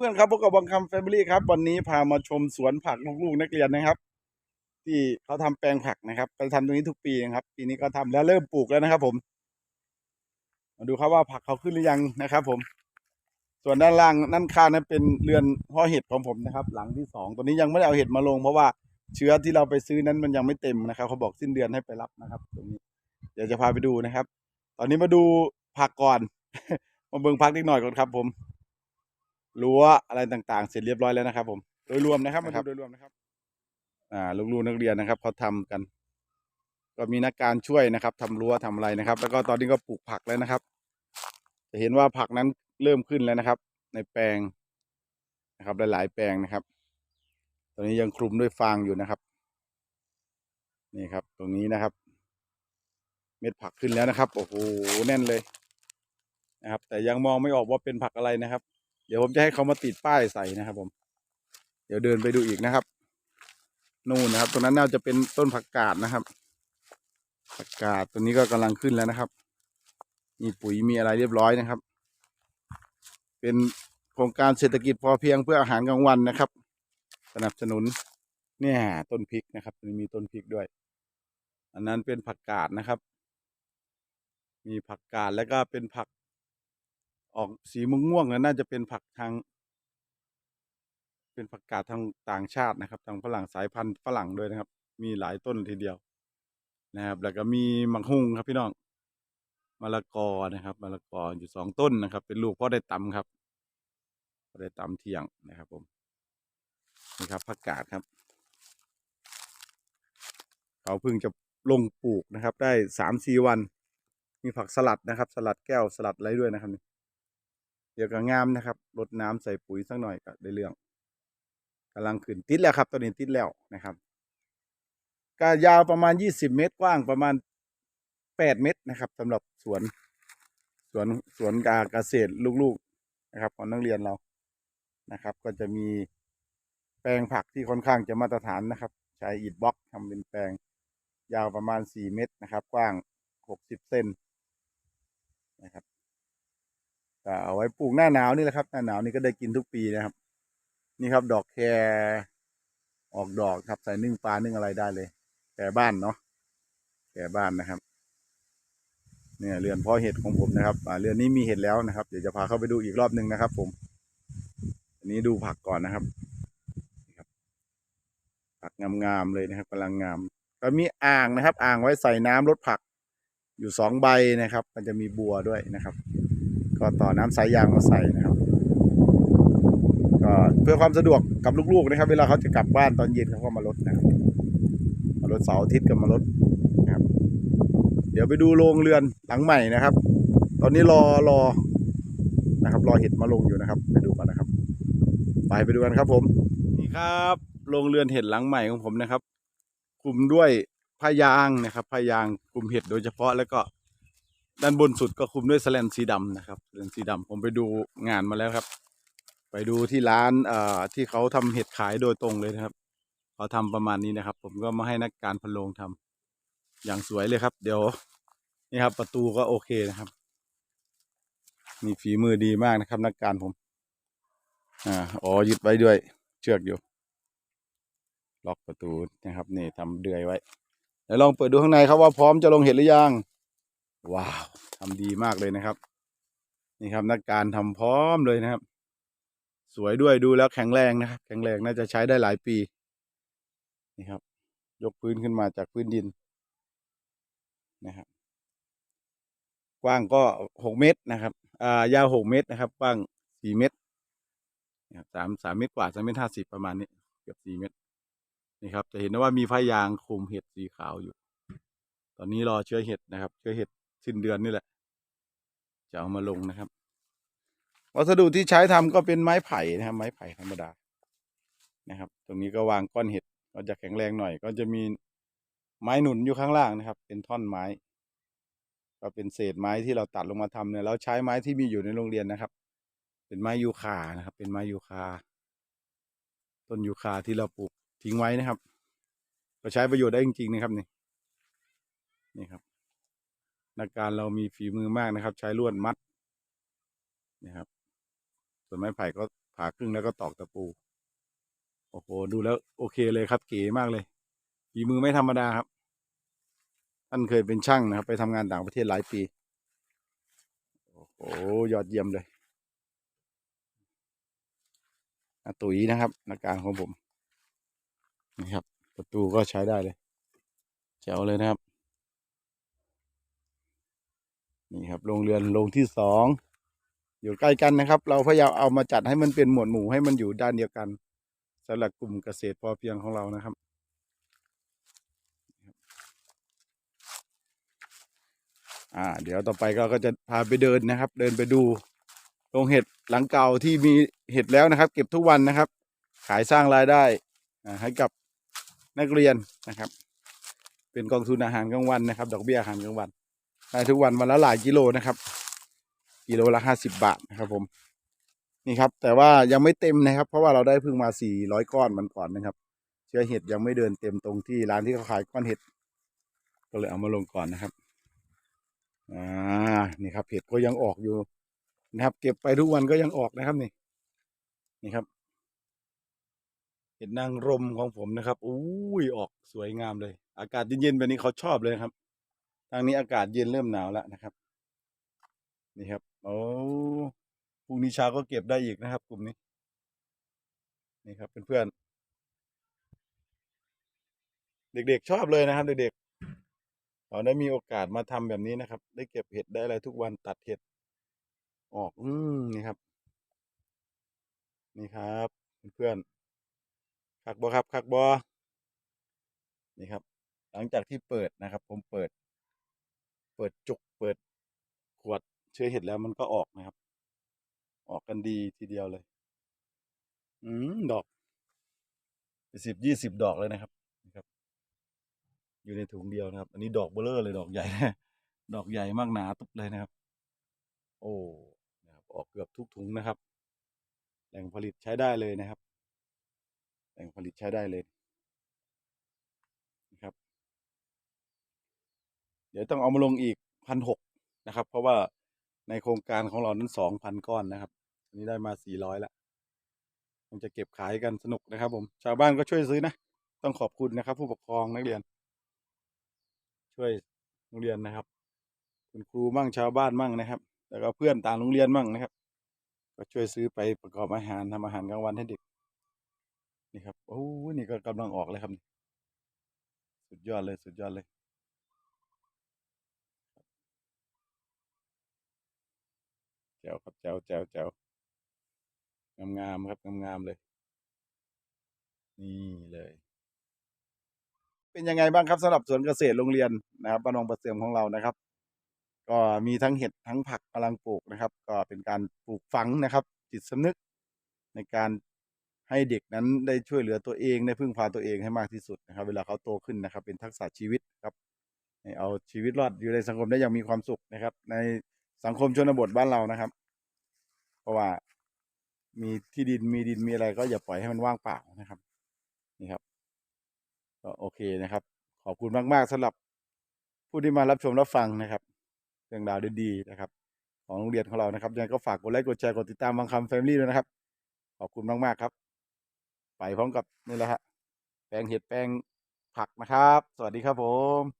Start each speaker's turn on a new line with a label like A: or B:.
A: เพื่อนครับพบกับบังคำแฟมิลี่ครับ วันนี้พามาชมสวนผักลูกๆนักเรียนนะครับ ที่เขาทำแปลงผักนะครับเขาทำตรงนี้ทุกปีนะครับ ปีนี้ก็ทำแล้วเริ่มปลูกแล้วนะครับ ผม มาดูครับว่าผักเขาขึ้นหรือยังนะครับ ผม ส่วนด้านล่างนั่นข้างนั้นเป็นเรือนเพ่อเห็ดของผมนะครับ หลังที่สองตัวนี้ยังไม่ได้เอาเห็ดมาลง เพราะว่าเชื้อที่เราไปซื้อนั้นมันยังไม่เต็มนะครับ เขาบอกสิ้นเดือนให้ไปรับนะครับ ตรงนี้ เดี๋ยวจะพาไปดูนะครับ ตอนนี้มาดูผักก่อน มาเบิ่งผักนิดหน่อยก่อนครับ ผม รั้วอะไรต่างๆ เสร็จเรียบร้อยแล้วนะครับ ผมโดยรวมนะครับมาดูโดยรวมนะครับ อ่าลูกๆนักเรียนนะครับเขาทำกัน ก็มีนักการช่วยนะครับทำรั้วทำอะไรนะครับ แล้วก็ตอนนี้ก็ปลูกผักแล้วนะครับ จะเห็นว่าผักนั้นเริ่มขึ้นแล้วนะครับ ในแปลงนะครับหลายๆแปลงนะครับ ตอนนี้ยังคลุมด้วยฟางอยู่นะครับ นี่ครับ ตรงนี้นะครับ เม็ดผักขึ้นแล้วนะครับ โอ้โหแน่นเลยนะครับ แต่ยังมองไม่ออกว่าเป็นผักอะไรนะครับ เดี๋ยวผมจะให้เขามาติดป้ายใส่นะครับ ผม เดี๋ยวเดินไปดูอีกนะครับ นู่นนะครับ ตรงนั้นน่าจะเป็นต้นผักกาดนะครับ ผักกาดตัวนี้ก็กำลังขึ้นแล้วนะครับ มีปุ๋ยมีอะไรเรียบร้อยนะครับ เป็นโครงการเศรษฐกิจพอเพียงเพื่ออาหารกลางวันนะครับ สนับสนุนเนี่ยต้นพริกนะครับมีต้นพริกด้วย อันนั้นเป็นผักกาดนะครับ มีผักกาดแล้วก็เป็นผัก ออกสีม่วงๆนะน่าจะเป็นผักทาง เป็นผักกาดทางต่างชาตินะครับ ทางฝรั่งสายพันธุ์ฝรั่งด้วยนะครับ มีหลายต้นทีเดียวนะครับ แล้วก็มีมังหุงครับพี่น้องมะละกอนะครับมะละกออยู่สองต้นนะครับ เป็นลูกพ่อได้ตำครับพ่อได้ตำเที่ยงนะครับ ผมนี่ครับผักกาดครับ เขาเพิ่งจะลงปลูกนะครับ ได้สามสี่วัน มีผักสลัดนะครับ สลัดแก้วสลัดอะไรด้วยนะครับนี่ เดี๋ยวก็งามนะครับรดน้ำใส่ปุ๋ยสักหน่อยก็ได้เรื่องกำลังขึ้นติดแล้วครับตอนนี้ติดแล้วนะครับก็ยาวประมาณยี่สิบเมตรกว้างประมาณแปดเมตรนะครับสำหรับสวนสวนสวนกาเกษตรลูกๆนะครับ ของนักเรียนเรานะครับ ก็จะมีแปลงผักที่ค่อนข้างจะมาตรฐานนะครับ ใช้อิฐบล็อกทำเป็นแปลงยาวประมาณสี่เมตรนะครับ กว้างหกสิบเซนนะครับ ก็เอาไว้ปลูกหน้าหนาวนี่แหละครับ หน้าหนาวนี่ก็ได้กินทุกปีนะครับ นี่ครับดอกแครออกดอกครับใส่นึ่งปลานึ่งอะไรได้เลย แก่บ้านเนาะแก่บ้านนะครับ เนี่ยเรือนเพาะเห็ดของผมนะครับเรือนนี้มีเห็ดแล้วนะครับ เดี๋ยวจะพาเข้าไปดูอีกรอบหนึ่งนะครับ ผม อันนี้ดูผักก่อนนะครับนี่ครับผักงามๆเลยนะครับกำลังงาม ก็มีอ่างนะครับ อ่างไว้ใส่น้ำลดผัก อยู่สองใบนะครับ มันจะมีบัวด้วยนะครับ ก็ต่อน้ำสายยางมาใส่นะครับ ก็เพื่อความสะดวกกับลูกๆนะครับ เวลาเขาจะกลับบ้านตอนเย็นเขาก็มาลดนะครับมาลดเสาร์อาทิตย์ก็มาลดนะครับ เดี๋ยวไปดูโรงเรือนหลังใหม่นะครับ ตอนนี้รอรอนะครับรอเห็ดมาลงอยู่นะครับ ไปดูกันนะครับ ไปไปดูกันครับ ผมนี่ครับโรงเรือนเห็ดหลังใหม่ของผมนะครับคลุมด้วยผ้ายางนะครับผ้ายางคลุมเห็ดโดยเฉพาะแล้วก็ ด้านบนสุดก็คุมด้วยแสแลนสีดำนะครับแสแลนสีดำผมไปดูงานมาแล้วครับ ไปดูที่ร้านเอ่อที่เขาทำเห็ดขายโดยตรงเลยนะครับเขาทำประมาณนี้นะครับ ผมก็มาให้นักการพะโลงทำอย่างสวยเลยครับ เดี๋ยวนี่ครับ ประตูก็โอเคนะครับ มีฝีมือดีมากนะครับ นักการผมอ่าอ๋อยึดไว้ด้วย เชือกอยู่ ล็อกประตูนะครับ นี่ทำเดือยไว้เดี๋ยวลองเปิดดูข้างในครับว่าพร้อมจะลงเห็ดหรือยัง ว้าวทำดีมากเลยนะครับ นี่ครับนักการทำพร้อมเลยนะครับ สวยด้วยดูแล้วแข็งแรงนะครับ แข็งแรงน่าจะใช้ได้หลายปี นี่ครับ ยกพื้นขึ้นมาจากพื้นดินนะครับ กว้างก็หกเมตรนะครับอ่ายาวหกเมตรนะครับ กว้างสี่เมตรสามสามเมตรกว่าสามเมตรห้าสิบประมาณนี้เกือบสี่เมตรนี่ครับ จะเห็นได้ว่ามีผ้ายางคลุมเห็ดสีขาวอยู่ ตอนนี้รอเชื้อเห็ดนะครับ เชื้อเห็ด สิ้นเดือนนี่แหละ จะเอามาลงนะครับ วัสดุที่ใช้ทำก็เป็นไม้ไผ่นะครับ ไม้ไผ่ธรรมดานะครับ ตรงนี้ก็วางก้อนเห็ดก็จะแข็งแรงหน่อย ก็จะมีไม้หนุนอยู่ข้างล่างนะครับ เป็นท่อนไม้ ก็เป็นเศษไม้ที่เราตัดลงมาทำเนี่ยเราใช้ไม้ที่มีอยู่ในโรงเรียนนะครับ เป็นไม้ยูคานะครับ เป็นไม้ยูคาต้นยูคาที่เราปลูกทิ้งไว้นะครับ ก็ใช้ประโยชน์ได้จริงๆนะครับนี่นี่ครับ นักการเรามีฝีมือมากนะครับ ใช้ลวดมัดนะครับ ส่วนไม้ไผ่ก็ผ่าครึ่งแล้วก็ตอกตะปู โอ้โห ดูแล้วโอเคเลยครับ เก๋มากเลย ฝีมือไม่ธรรมดาครับ ท่านเคยเป็นช่างนะครับ ไปทำงานต่างประเทศหลายปี โอ้โห ยอดเยี่ยมเลยอาตุ๋ยนะครับนักการของผมนี่ครับ ประตูก็ใช้ได้เลยแจ๋วเลยนะครับ นี่ครับโรงเรือนโรงที่สองอยู่ใกล้กันนะครับ เราพยายามเอามาจัดให้มันเป็นหมวดหมู่ให้มันอยู่ด้านเดียวกันสำหรับกลุ่มเกษตรพอเพียงของเรานะครับ อ่า เดี๋ยวต่อไปก็ก็จะพาไปเดินนะครับ เดินไปดูโรงเห็ดหลังเก่าที่มีเห็ดแล้วนะครับ เก็บทุกวันนะครับ ขายสร้างรายได้อ่าให้กับนักเรียนนะครับ เป็นกองทุนอาหารกลางวันนะครับ ดอกเบี้ยอาหารกลางวัน ได้ทุกวันวันละหลายกิโลนะครับ กิโลละห้าสิบบาทนะครับ ผม นี่ครับ แต่ว่ายังไม่เต็มนะครับ เพราะว่าเราได้เพิ่งมาสี่ร้อยก้อนมันก่อนนะครับ เชื้อเห็ดยังไม่เดินเต็มตรงที่ร้านที่เขาขายก้อนเห็ด ก็เลยเอามาลงก่อนนะครับอ่านี่ครับเห็ดก็ยังออกอยู่นะครับ เก็บไปทุกวันก็ยังออกนะครับนี่ นี่ครับ เห็ดนางรมของผมนะครับอุ้ยออกสวยงามเลย อากาศเย็นๆแบบนี้เขาชอบเลยครับ ทางนี้อากาศเย็นเริ่มหนาวแล้วนะครับ นี่ครับโอ้พรุ่งนี้เช้าก็เก็บได้อีกนะครับ กลุ่มนี้ นี่ครับเพื่อนๆเด็กๆชอบเลยนะครับ เด็กๆเราได้มีโอกาสมาทำแบบนี้นะครับ ได้เก็บเห็ดได้อะไรทุกวันตัดเห็ดออก อืมนี่ครับ นี่ครับเพื่อนๆคักบอครับคักบอนี่ครับ หลังจากที่เปิดนะครับ ผมเปิด ปิดจุกเปิดขวดเชื้อเห็ดแล้วมันก็ออกนะครับ ออกกันดีทีเดียวเลย อืมดอกสิบยี่สิบดอกเลยนะครับนะครับ อยู่ในถุงเดียวนะครับ อันนี้ดอกเบลเลอร์เลยดอกใหญ่ดอกใหญ่มากหนาตุ๊บเลยนะครับ โอ้นะครับ ออกเกือบทุกถุงนะครับ แหล่งผลิตใช้ได้เลยนะครับ แหล่งผลิตใช้ได้เลยนะครับ เดี๋ยวต้องเอามาลงอีกพันหกนะครับ เพราะว่าในโครงการของเรานั้นสองพันก้อนนะครับอันนี้ได้มาสี่ร้อยละมันจะเก็บขายกันสนุกนะครับ ผมชาวบ้านก็ช่วยซื้อนะ ต้องขอบคุณนะครับ ผู้ปกครองนักเรียน ช่วยโรงเรียนนะครับ คุณครูมั่งชาวบ้านมั่งนะครับ แล้วก็เพื่อนต่างโรงเรียนมั่งนะครับ ก็ช่วยซื้อไปประกอบอาหารทำอาหารกลางวันให้เด็กนี่ครับโอ้นี่ก็กำลังออกเลยครับ สุดยอดเลยสุดยอดเลย แจ๋วแจ๋วแจ๋วแจ๋วงามครับงามๆเลย นี่เลย เป็นยังไงบ้างครับสำหรับสวนเกษตรโรงเรียนนะครับบ้านองประเสริมของเรานะครับ ก็มีทั้งเห็ดทั้งผักกำลังปลูกนะครับ ก็เป็นการปลูกฝังนะครับ จิตสำนึกในการให้เด็กนั้นได้ช่วยเหลือตัวเองได้พึ่งพาตัวเองให้มากที่สุดนะครับ เวลาเขาโตขึ้นนะครับ เป็นทักษะชีวิตครับเอาชีวิตรอดอยู่ในสังคมได้อย่างมีความสุขนะครับ ในสังคมชนบทบ้านเรานะครับ เพราะว่ามีที่ดินมีดินมีอะไรก็อย่าปล่อยให้มันว่างเปล่านะครับ นี่ครับ ก็โอเคนะครับ ขอบคุณมาก ๆสำหรับผู้ที่มารับชมรับฟังนะครับเรื่องราวดีๆนะครับ ของโรงเรียนของเรานะครับยังไงก็ฝากกดไลค์กดแชร์กดติดตามบางคำแฟมิลี่ด้วยนะครับ ขอบคุณมากๆครับ ไปพร้อมกับนี่แหละฮะแปลงเห็ดแปลงผักนะครับ สวัสดีครับผม